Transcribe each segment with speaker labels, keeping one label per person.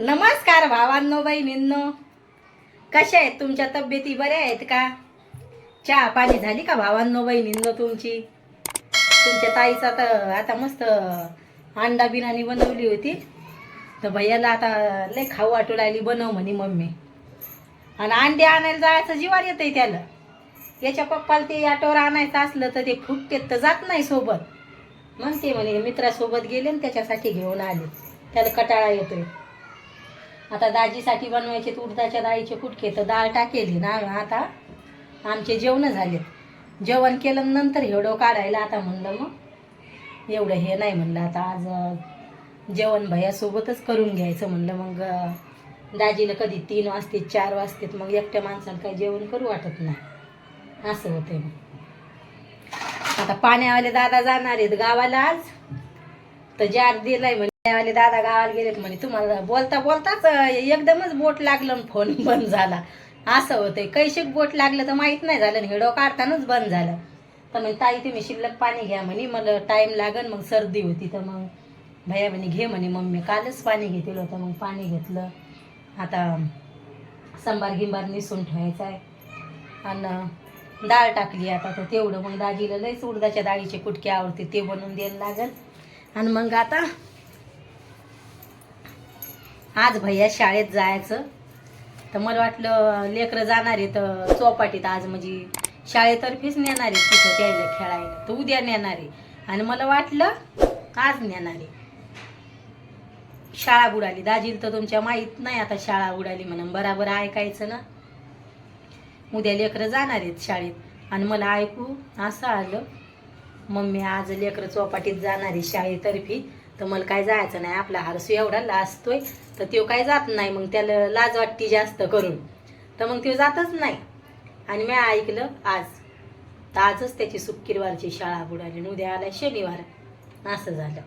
Speaker 1: नमस्कार भावांनो बहिणींनो. कशा आहेत? तुमच्या तब्येती बऱ्या आहेत का? चहा पाणी झाली का भावांनो बहिणींनो तुमची? तुमच्या ताईचा तर आता मस्त अंडा बिर्याणी बनवली होती. तर भैयाला आता लय खाऊ वाटू लागली बनव म्हणे मम्मी. आणि अंडे आणायला जायचं जीवार येतंय त्याला. याच्या पप्पाला ते ऑटोवर आणायचं असलं तर ते फुटतेत तर जात नाही सोबत. मग ते म्हणे मित्रासोबत गेले आणि त्याच्यासाठी घेऊन आले. त्याला कटाळा येतोय. आता दाजीसाठी बनवायचे उडदाच्या डाळीचे कुटके तर डाळ टाकेली ना. आता आमचे जेवण झालेत. जेवण केलं नंतर हेवडं काढायला आता म्हणलं मग एवढं हे नाही म्हणलं. आता आज जेवण भैयासोबतच करून घ्यायचं म्हणलं. मग दाजीला कधी तीन वाजते चार वाजतेत मग एकट्या माणसाला काही जेवण करू वाटत नाही. असं होतंय मग. आता पाण्यावाले दादा जाणार आहेत गावाला आज तर जार दिलाय म्हणे पाण्यावाले दादा गावाला गेलेत म्हणे तुम्हाला बोलता बोलताच एकदमच बोट लागलं फोन बंद झाला. असं होतंय. कैशिक बोट लागलं तर माहीत नाही झालं हिडो काढतानाच बंद झालं. तर मग ताई तुम्ही शिल्लक पाणी घ्या म्हणे मला टाईम लागन मग सर्दी होती तर मग भैया म्हणे घे म्हणे मम्मी कालच पाणी घेतलं होतं मग पाणी घेतलं. आता संबार गिंबार निसून ठेवायचा आहे. आणि डाळ टाकली आता तर तेवढं. मग दाजीला लयच उडदाच्या डाळीचे कुटके आवडते ते बनवून द्यायला लागल आणि मग आता आज भैया शाळेत जायचं. तर मला वाटलं लेकरं जाणार आहे तर चौपाटीत आज म्हणजे शाळेतर्फेच नेणार आहे तिथं त्याला खेळायला. तर उद्या नेणार आहे. आणि मला वाटलं आज नेणार आहे. शाळा बुडाली. दाजील तर तुमच्या माहीत नाही आता शाळा बुडाली म्हणून. बराबर ऐकायचं ना? उद्या लेकरं जाणार आहेत शाळेत. आणि मला ऐकू असं आलं मम्मी आज लेकरं चौपाटीत जाणार आहे शाळेतर्फी. तर मला काय जायचं नाही आपला हरसू एवढा लाजतोय तर तो काय जात नाही. मग त्याला लाज वाटते जास्त करून. तर मग तो जातच नाही. आणि मी ऐकलं आज. तर आजच त्याची शुक्रवारची शाळा बुडाली. आणि उद्या आला शनिवार. असं झालं.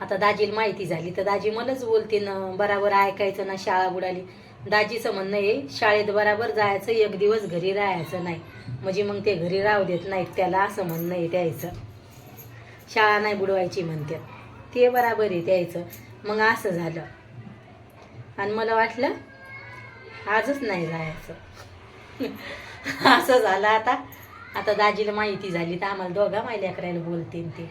Speaker 1: आता दाजीला माहिती झाली. तर दाजी मलाच बोलते ना बराबर ऐकायचं ना शाळा बुडाली. दाजीचं म्हणणं आहे शाळेत बराबर जायचं एक दिवस घरी राहायचं नाही. म्हणजे मग ते घरी राहू देत नाहीत त्याला असं म्हणणं आहे द्यायचं शाळा नाही बुडवायची म्हणते. ते बराबर आहे द्यायचं मग असं झालं. आणि मला वाटलं आजच नाही जायचं. असं झालं आता. आता दाजीला माहिती झाली तर आम्हाला दोघा मायल्या करायला बोलते ते.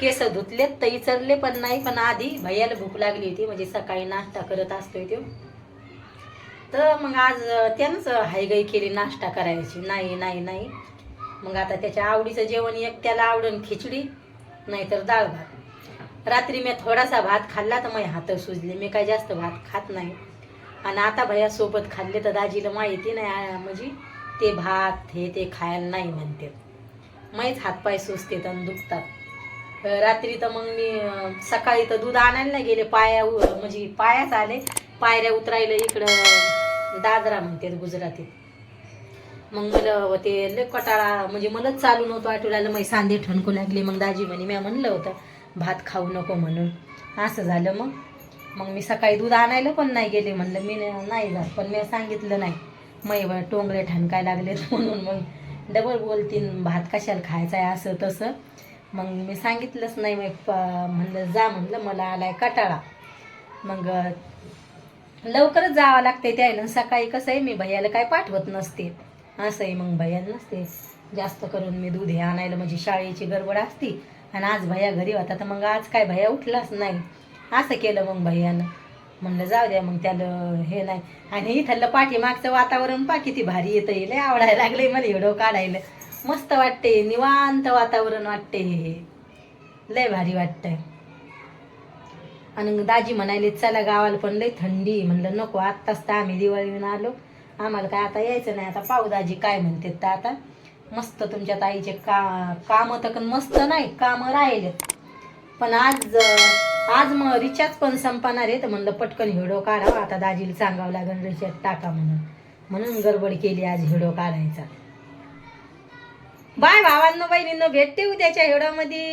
Speaker 1: केस धुतलेत तर इचरले पण नाही पण आधी भैयाला भूक लागली होती म्हणजे सकाळी नाश्ता करत असतोय तो. तर मग आज त्यानंच हायगाई केली नाश्ता करायची. नाही नाही नाही. मग आता त्याच्या आवडीचं जेवण एक त्याला आवडून खिचडी. नाहीतर डाळ भात. रात्री मी थोडासा भात खाल्ला तर माझे हात सुजले. मी काय जास्त भात खात नाही. आणि आता भैया सोबत खाल्ले तर दाजीला माहिती नाही म्हणजे ते भात हे ते खायला नाही म्हणते. माहीच हातपाय सुजते आणि दुखतात. रात्री तर मग मी सकाळी तर दूध आणायला नाही गेले. पाया म्हणजे पायाच आले. पायऱ्या उतरायला इकडं दादरा म्हणतात गुजरातीत. मग मला ते लय कटाळा म्हणजे मलाच चालू नव्हतं आठवड्याला. मग सांधे ठणकू लागले. मग दाजी म्हणे मी म्हणलं होतं भात खाऊ नको म्हणून. असं झालं मग. मग मी सकाळी दूध आणायला पण नाही गेले. म्हणलं मी नाही जात. पण मी सांगितलं नाही. मग टोंगळे ठणकाय लागले म्हणून मग डबल बोलतीन भात कशाला खायचा आहे असं तसं. मग मी सांगितलंच नाही. मग म्हणलं जा म्हणलं मला आलाय कटाळा. मग लवकरच जावं लागते त्याला सकाळी कसं आहे मी भैयाला काय पाठवत नसते. असं आहे मग भैयाला नसते जास्त करून मी दूध हे आणायला म्हणजे शाळेची गडबड असती. आणि आज भैया घरी होता तर मग आज काय भैया उठलाच नाही. असं केलं मग भैयानं. म्हणलं जाऊ द्या मग त्याला हे नाही. आणि इथलं पाठीमागचं वातावरण पा किती भारी येतं येईल आवडायला लागले मला हिडो काढायला मस्त वाटते. निवांत वातावरण वाटते हे. लय भारी वाटतंय. आणि दाजी म्हणाले चला गावाला पण लय थंडी म्हणलं नको आत्ताच तर आम्ही दिवाळीहून आलो. आम्हाला काय आता यायचं नाही. आता पाहू काय म्हणते तर आता मस्त तुमच्या ताईचे का कामं तर मस्त नाही कामं राहिले. पण आज आज मग रिचार्ज पण संपणार आहे. तर म्हणलं पटकन हिडो काढावा. आता दाजीला सांगावं लागेल रिचार्ज टाका म्हणून. म्हणून गडबड केली आज हिडो काढायचा. बाय भावांनो बहिणींनो भेटते उद्याच्या हिडोमध्ये